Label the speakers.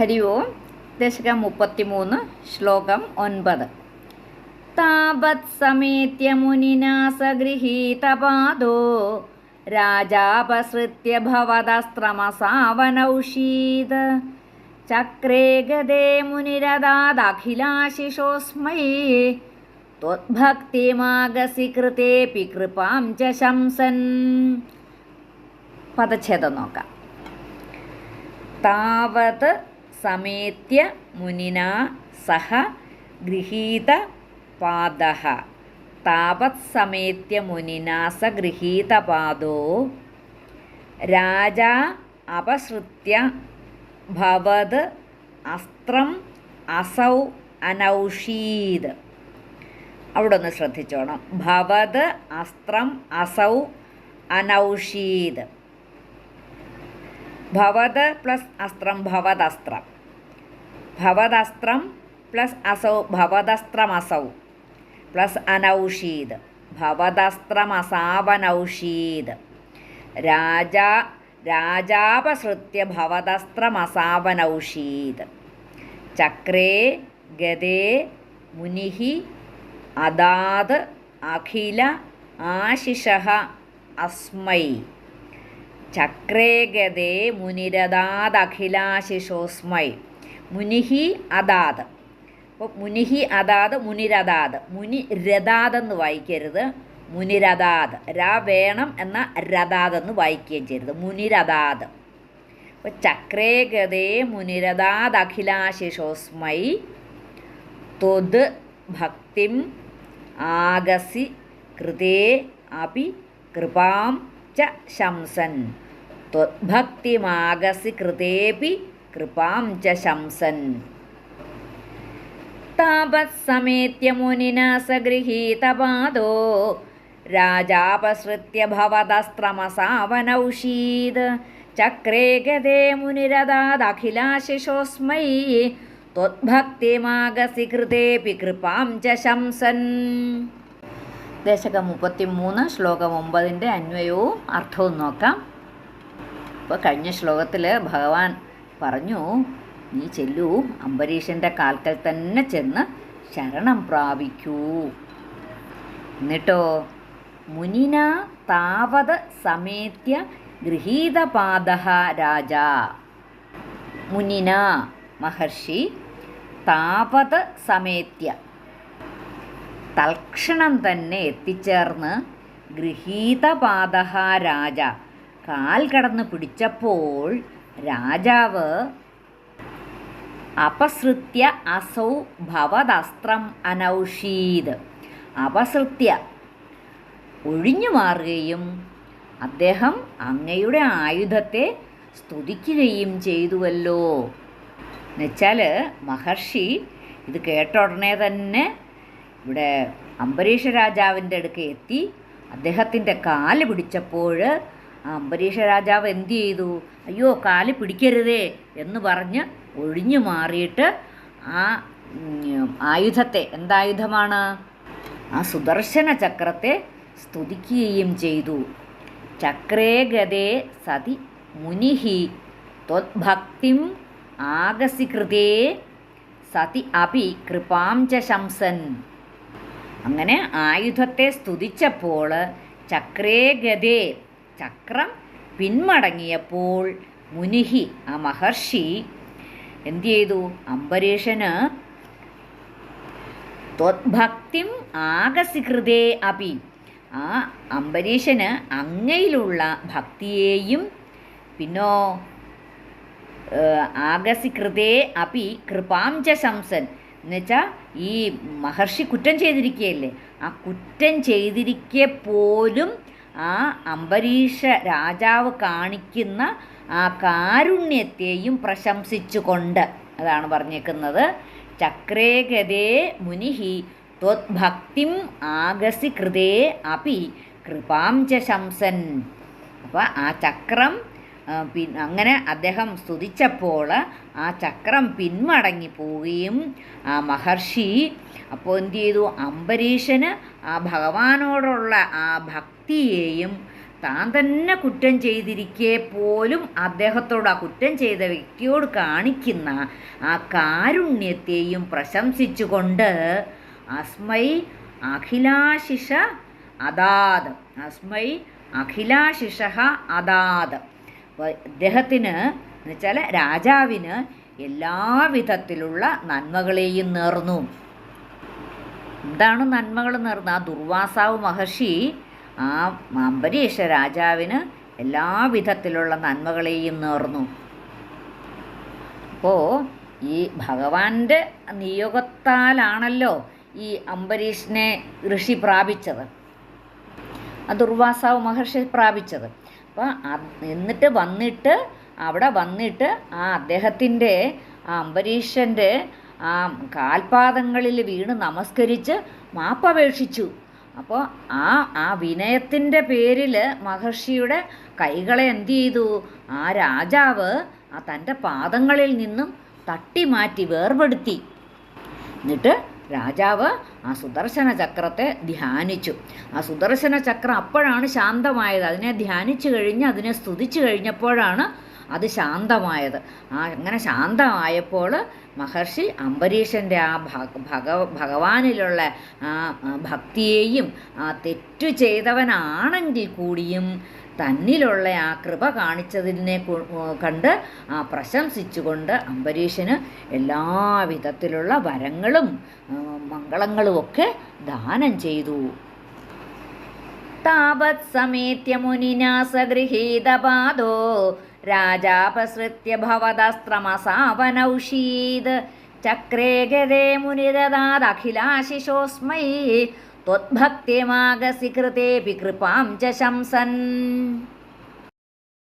Speaker 1: ഹരി ഓം. ദശകം മുപ്പത്തിമൂന്ന് ശ്ലോകം ഒൻപത്. താപത് സമേത്യ മുനിനാ സഗൃഹീതപാദോ രാജാപസൃത്യ ഭവതസ്ത്രമസാവനൗഷീത്. ചക്രേ ഗതേ മുനിരദാദഖിലാശിഷോസ്മൈ ത്വദ്ഭക്തിമാഗസി കൃതേപി കൃപാം ച ശംസൻ. പദച്ഛേദം നോക്കാം. താവത് സമേത്യ മുനിന സഹ ഗൃഹീത പാദ താപത് സമേത്യ മുനിന സ ഗൃഹീത പാദോ. രാജ അപസൃത്യ ഭവത് അസ്ത്രം അസൗ അനൗഷീത് അവിടെ ഒന്ന് ശ്രദ്ധിച്ചോണം. ഭവത് അസ്ത്രം അസൗ അനൗഷീത് ഭവത് പ്ലസ് അസ്ത്രം ഭവദസ്ത്രം ഭവദസ്ത്രം പ്ലസ് അസൗ ഭവദസ്ത്രമസൗ പ്ലസ് അനൗഷീദ് ഭവദസ്ത്രമസാവനൗഷീത് രാജ രാജാപസൃത്യ ഭവദസ്ത്രമസാവനൗഷീത് ചക്രേ ഗതേ മുനിഹി അദാത് അഖില ആശിഷ അസ്മൈ ചക്രേ ഗതേ മുനിരദാദഖിലാശിഷോസ്മൈ മുനിഹി അതാത് അപ്പോൾ മുനിഹി അതാത് മുനിരതാത് മുനി രഥാതെന്ന് വായിക്കരുത്. മുനിരതാത് രാ വേണം എന്ന രഥാതെന്ന് വായിക്കുകയും ചെയ്യരുത്. മുനിരതാത് അപ്പോൾ ചക്രേ ഗതേ മുനിരദാദഖിലാശിഷോസ്മൈ ത്വത് ഭക്തിം ആഗസി കൃതേ അപി കൃപാം ച ശംസൻ. ത്വദ്ഭക്തിമാഗസി കൃതേപി കൃപാം ച ശംസൻ. താപത്സമേത്യ മുനിന സഗൃഹീതപാദോ രാജാപസൃത്യ ഭവതസ്ത്രമസാവനൗഷീത് ചക്രേ ഗതേ മുനിരദാദഖിലാശിഷോസ്മൈ ത്വദ്ഭക്തിമാഗസി കൃതേപി കൃപാം ച ശംസൻ. ദശകം മുപ്പത്തിമൂന്ന് ശ്ലോകം ഒമ്പതിന്റെ അന്വയവും അർത്ഥവും നോക്കാം. ഇപ്പോൾ കഴിഞ്ഞ ശ്ലോകത്തിൽ ഭഗവാൻ പറഞ്ഞു നീ ചെല്ലൂ അംബരീഷന്റെ കാൽക്കൽ തന്നെ ചെന്ന് ശരണം പ്രാപിക്കൂ. എന്നിട്ടോ മുനിന താവത് സമേത്യ ഗൃഹീതപാദ രാജ. മുനിന മഹർഷി താപത സമേത്യ തൽക്ഷണം തന്നെ എത്തിച്ചേർന്ന് ഗൃഹീതപാദ രാജ. കാൽ കടന്ന് പിടിച്ചപ്പോൾ രാജാവ് അപസൃത്യ അസൗ ഭവദസ്ത്രം അനൗഷീത്. അപസൃത്യ ഒഴിഞ്ഞു മാറുകയും അദ്ദേഹം അങ്ങയുടെ ആയുധത്തെ സ്തുതിക്കുകയും ചെയ്തുവല്ലോ. എന്നുവെച്ചാൽ മഹർഷി ഇത് കേട്ട ഉടനെ തന്നെ ഇവിടെ അംബരീഷ രാജാവിന്റെ അടുക്ക് എത്തി അദ്ദേഹത്തിന്റെ കാൽ പിടിച്ചപ്പോൾ അംബരീഷ രാജാവ് എന്തു ചെയ്തു? അയ്യോ കാൽ പിടിക്കരുതേ എന്ന് പറഞ്ഞ് ഒഴിഞ്ഞു മാറിയിട്ട് ആ ആയുധത്തെ എന്തായുധമാണ്? ആ സുദർശന ചക്രത്തെ സ്തുതിക്കുകയും ചെയ്തു. ചക്രേ ഗതേ സതി മുനിഹി ത്വദ്ഭക്തിം ആഗസികൃതേ സതി അപി കൃപാം ച ശംസൻ. അങ്ങനെ ആയുധത്തെ സ്തുതിച്ചപ്പോൾ ചക്രേ ഗതേ ചക്രം പിന്മടങ്ങിയപ്പോൾ മുനിഹി ആ മഹർഷി എന്തു ചെയ്തു? അംബരീഷന് ത്വദ്ഭക്തിം ആകസികൃതേ അപി. ആ അംബരീഷന് അങ്ങയിലുള്ള ഭക്തിയെയും പിന്നോ ആകസികൃതേ അപി കൃപാം ശംസൻ. എന്നുവെച്ചാൽ ഈ മഹർഷി കുറ്റം ചെയ്തിരിക്കുകയല്ലേ? ആ കുറ്റം ചെയ്തിരിക്കെ പോലും ആ അംബരീഷ രാജാവ് കാണിക്കുന്ന ആ കാരുണ്യത്തെയും പ്രശംസിച്ചുകൊണ്ട് അതാണ് പറഞ്ഞേക്കുന്നത്. ചക്രേ ഗതേ മുനിഹി ത്വദ്ഭക്തിം ആഗസി കൃതേ അപി കൃപാം ച ശംസൻ. അപ്പോൾ ആ ചക്രം പിന്നെ അങ്ങനെ അദ്ദേഹം സ്തുതിച്ചപ്പോൾ ആ ചക്രം പിന്മടങ്ങി പോവുകയും ആ മഹർഷി അപ്പോൾ എന്തു ചെയ്തു? അംബരീഷന് ആ ഭഗവാനോടുള്ള ആ ഭക്തിയെയും താൻ തന്നെ കുറ്റം ചെയ്തിരിക്കേ പോലും അദ്ദേഹത്തോട് ആ കുറ്റം ചെയ്ത വ്യക്തിയോട് കാണിക്കുന്ന ആ കാരുണ്യത്തെയും പ്രശംസിച്ചുകൊണ്ട് അസ്മൈ അഖിലാശിഷ അതാത് അസ്മൈ അഖിലാശിഷ അതാത് അദ്ദേഹത്തിന് എന്നുവെച്ചാൽ രാജാവിന് എല്ലാവിധത്തിലുള്ള നന്മകളെയും നേർന്നു. എന്താണ് നന്മകൾ നേർന്ന്? ആ ദുർവാസാവ് മഹർഷി ആ അംബരീഷ രാജാവിന് എല്ലാവിധത്തിലുള്ള നന്മകളെയും നേർന്നു. അപ്പോൾ ഈ ഭഗവാന്റെ നിയോഗത്താലാണല്ലോ ഈ അംബരീഷിനെ ഋഷി പ്രാപിച്ചത്. ദുർവാസാവ് മഹർഷി പ്രാപിച്ചത്. അപ്പോൾ എന്നിട്ട് വന്നിട്ട് അവിടെ വന്നിട്ട് ആ അദ്ദേഹത്തിന്റെ ആ അംബരീഷന്റെ ആ കാൽപാദങ്ങളിൽ വീണ് നമസ്കരിച്ച് മാപ്പപേക്ഷിച്ചു. അപ്പോൾ ആ ആ വിനയത്തിന്റെ പേരിൽ മഹർഷിയുടെ കൈകളെ എന്ത് ചെയ്തു? ആ രാജാവ് ആ തന്റെ പാദങ്ങളിൽ നിന്നും തട്ടി മാറ്റി വേർപെടുത്തി. എന്നിട്ട് രാജാവ് ആ സുദർശന ചക്രത്തെ ധ്യാനിച്ചു. ആ സുദർശന ചക്രം അപ്പോഴാണ് ശാന്തമായത്. അതിനെ ധ്യാനിച്ചു കഴിഞ്ഞ് അതിനെ സ്തുതിച്ചു കഴിഞ്ഞപ്പോഴാണ് അത് ശാന്തമായത്. ആ അങ്ങനെ ശാന്തമായപ്പോൾ മഹർഷി അംബരീഷന്റെ ആ ഭഗ ഭഗ ഭഗവാനിലുള്ള ആ ഭക്തിയെയും ആ തെറ്റു ചെയ്തവനാണെങ്കിൽ കൂടിയും തന്നിലുള്ള ആ കൃപ കാണിച്ചതിനെ കണ്ട് ആ പ്രശംസിച്ചുകൊണ്ട് അംബരീഷന് എല്ലാവിധത്തിലുള്ള വരങ്ങളും മംഗളങ്ങളുമൊക്കെ ദാനം ചെയ്തു. താപത് സമേത്യ മുനിനാ സഗൃഹീതപാദോ രാജാപസൃത്യ ഭവതസ്ത്രമസാവനൗഷീത് ചക്രേ ഗതേ മുനിദദാദഖിലാശിഷോസ്മൈ ത്വദ്ഭക്തിമാഗസി കൃതേപി കൃപാം ച ശംസൻ